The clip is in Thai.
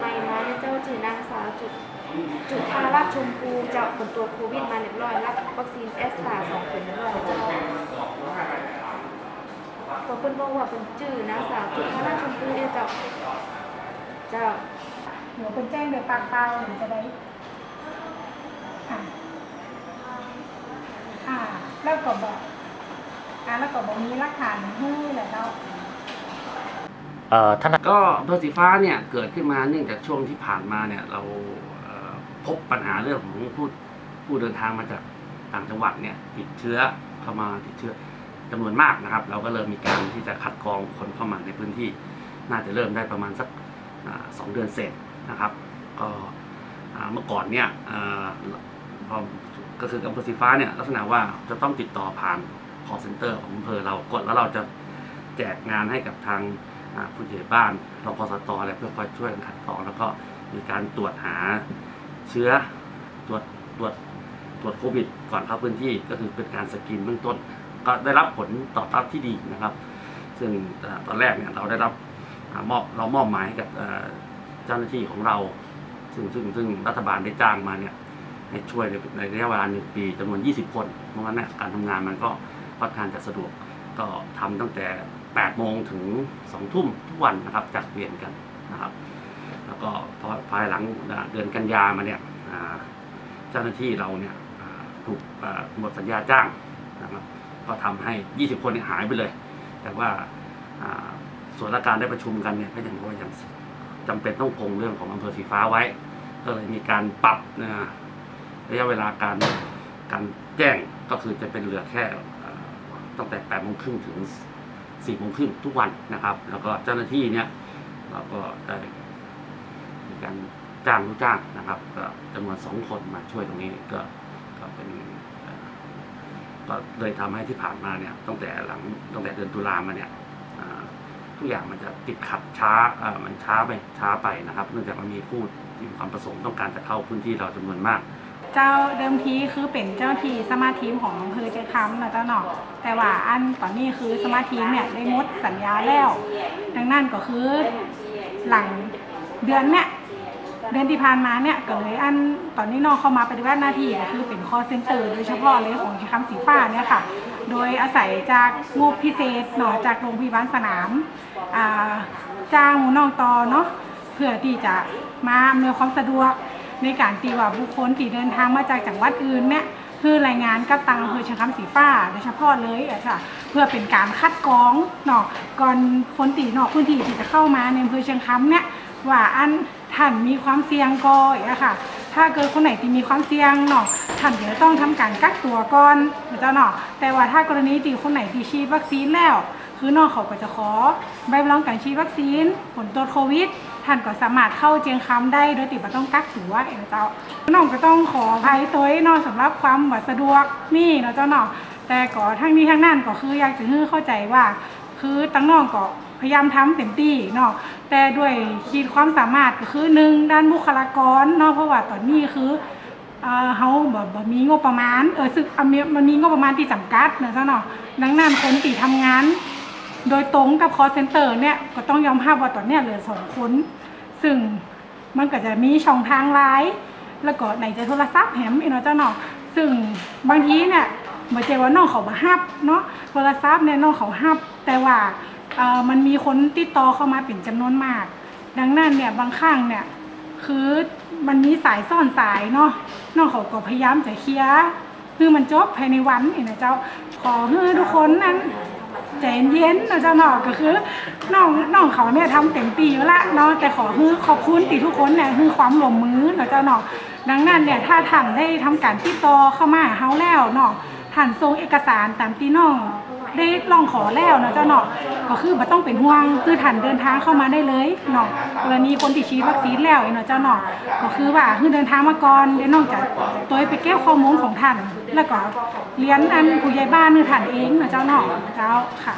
ไปมาเนี่ยเจ้าจือนางสาวจุดจุดทาราชชมพูเจาะผลตัวโควิดมาเรียบร้อยรับวัคซีนแอสตราสองเข็มเรียบร้อยแล้วเจ้าพอเพิ่นบอกว่าเป็นจื่อนางสาวจุดทาราชชมพูเนี่ยเจ้าเจ้าหนูเป็นแจ้งโดยปากเปล่าหนูจะได้ค่ะค่ะแล้วก็บอก แล้วก็บอกมีหลักฐานให้แหละเนาะเอ่อท่านก็อำเภอสีฟ้าเนี่ยเกิดขึ้นมาเนื่องจากช่วงที่ผ่านมาเนี่ยเราเอ่อพบปัญหาเรื่องของผู้ผู้เดินทางมาจากต่างจังหวัดเนี่ยติดเชื้อเข้ามาติดเชื้อจำนวนมากนะครับ เราก็เริ่มมีการที่จะคัดกรองคนเข้ามาในพื้นที่ น่าจะเริ่มได้ประมาณสักอ่าสองเดือนเศษนะครับ ก็อ่าเมื่อก่อนเนี่ยอ่าพอก็คืออำเภอสีฟ้าเนี่ยลักษณะว่าจะต้องติดต่อผ่าน call center ของอำเภอเรากดแล้วเราจะแจกงานให้กับทางผู้ใหญ่บ้านรพสตอะไรเพื่อคอยช่วยกันคัดกรอง แล้วก็มีการตรวจหาเชื้อตรวจตรวจตรวจโควิด ก่อนเข้าพื้นที่ก็คือเป็นการสกรีนเบื้องต้น ก็ได้รับผลตอบรับที่ดีนะครับ ซึ่งตอนแรกเนี่ยเราได้รับอมอบเรามอบหมายให้กับเจ้าหน้าที่ของเรา ซึ่งซึ่งซึ่งรัฐบาลได้จ้างมาเนี่ยให้ช่วยในระยะเวลาหนึ่งปีจำนวน 20 คน เพราะงั้นเนี่ยการทำงานมันก็ ค่อนข้างจะสะดวกก็ทำตั้งแต่ 8 โมงถึง 2 ทุ่มทุกวันนะครับจัดเวียนกันนะครับ แล้วก็พอภายหลังเดือนกันยามาเนี่ยเจ้าหน้าที่เราเนี่ยถูกหมดสัญญาจ้างนะครับก็ทำให้ 20 คนเนี่ยหายไปเลย แต่ว่าส่วนราชการได้ประชุมกันเนี่ยก็ยังว่ายังจำเป็นต้องคงเรื่องของอำเภอสีฟ้าไว้ ก็เลยมีการปรับระยะเวลาการการแจ้งก็คือจะเป็นเหลือแค่ ตั้งแต่8โมงครึ่งถึง4โมงครึ่งทุกวันนะครับ แล้วก็เจ้าหน้าที่เนี่ยเราก็ได้มีการจ้างลูกจ้างนะครับก็จำนวนสองคนมาช่วยตรงนี้ก็ก็เป็นก็เลยทำให้ที่ผ่านมาเนี่ยตั้งแต่หลังตั้งแต่เดือนตุลามาเนี่ยทุกอย่างมันจะติดขัดช้ามันช้าไปช้าไปนะครับ เนื่องจากมันมีผู้ที่มีความประสงค์ต้องการจะเข้าพื้นที่เราจำนวนมาก เจ้าเดิมทีคือเป็นเจ้าทีสมาทีมของอำเภอเจค้ำนะเจ้าเนาะแต่ว่าอันตอนนี้คือสมาทีมเนี่ยได้งดสัญญาแล้ว ดังนั้นก็คือหลังเดือนเนี่ยเดือนที่ผ่านมาเนี่ยก็เลยอันตอนนี้น้องเข้ามาปฏิบัติหน้าที่ก็คือเป็นคอเซ็นเตอร์โดยเฉพาะเลยของเจค้ำสีฟ้าเนี่ยค่ะ โดยอาศัยจากงบพิเศษเนาะจากโรงพยาบาลสนามจ้างหมูน้องตอเนาะเพื่อที่จะมาอำนวยความสะดวก ในการตีว่าบุคคลที่เดินทางมาจากจังหวัดอื่นเนี่ยคือรายงานกับตังอำเภอเชียงคำสีฟ้าโดยเฉพาะเลยอะค่ะเพื่อเป็นการคัดกรองเนาะก่อนคนตีนอกพื้นที่ที่จะเข้ามาในอำเภอเชียงคำเนี่ยว่าอันท่านมีความเสี่ยงก่อนอะค่ะ ถ้าเกิดคนไหนที่มีความเสี่ยงเนาะท่านเดี๋ยวต้องทำการกักตัวก่อนเจ้าเนาะแต่ว่าถ้ากรณีที่คนไหนที่ฉีดวัคซีนแล้ว คือนอกเขาก็จะขอใบรับรองการฉีดวัคซีนผลตรวจโควิด ท่านก็สามารถเข้าเจียงคำได้โดยติดมาต้องกักตัวเองเจ้าน้องก็ต้องขออภัยตัวเองเนอกสำหรับความบัดสะดวกนี่เนาะเจ้าเนาะแต่ก็ทั้งนี้ทั้งนั้นก็คืออยากจะให้เข้าใจว่า คือตั้งน้องก็พยายามทำเต็มที่เนาะแต่ด้วยขีดความสามารถก็คือหนึ่งด้านบุคลากรเนาะเพราะว่าตอนนี้คือเออเฮาแบบมีงบประมาณเออซึ่งอะมีมันมีงบประมาณที่จำกัดนะเจ้าเนาะดังนั้นคนที่ทำงาน โดยตรงกับ call center เนี่ยก็ต้องยอมรับว่าตอนเนี้ยเหลือสองคน ซึ่งมันก็จะมีช่องทางไลน์แล้วก็ไหนจะโทรศัพท์แหมอีกเนาะเจ้าเนาะซึ่งบางทีเนี่ยบ่เจว่าน้องเขาบ่ฮับเนาะโทรศัพท์เนี่ยน้องเขาฮับ แต่ว่าเอ่อมันมีคนติดต่อเข้ามาเป็นจำนวนมาก ดังนั้นเนี่ยบางครั้งเนี่ยคือมันมีสายซ่อนสายเนาะน้องเขาก็พยายามจะเคลียร์คือมันจบภายในวันนี่นะเจ้าขอให้ทุกคนนั้น ใจเย็นนะเจ้าเนาะก็คือน้องน้องเขาเนี่ยทำเต็มปีอยู่ละเนาะแต่ขอคือขอบคุณที่ทุกคนเนี่ยคือความหลวมมือนะเจ้าเนาะดังนั้นเนี่ยถ้าท่านได้ทำการติดต่อเข้ามาหาเฮาแล้วเนาะท่านส่งเอกสารตามที่น้อง ได้ลองขอแล้วเนาะเจ้าเนาะก็คือบ่ต้องเป็นห่วงคือท่านเดินทางเข้ามาได้เลยเนาะกรณีคนที่ฉีดวัคซีนแล้วเนาะเจ้าเนาะก็คือว่าคือเดินทางมาก่อนเดี๋ยวน้องจะตัวไปแก้ข้อมูลของท่าน แล้วก็เรียนอันผู้ใหญ่บ้านคือท่านเองเนาะเจ้าเนาะเจ้าค่ะ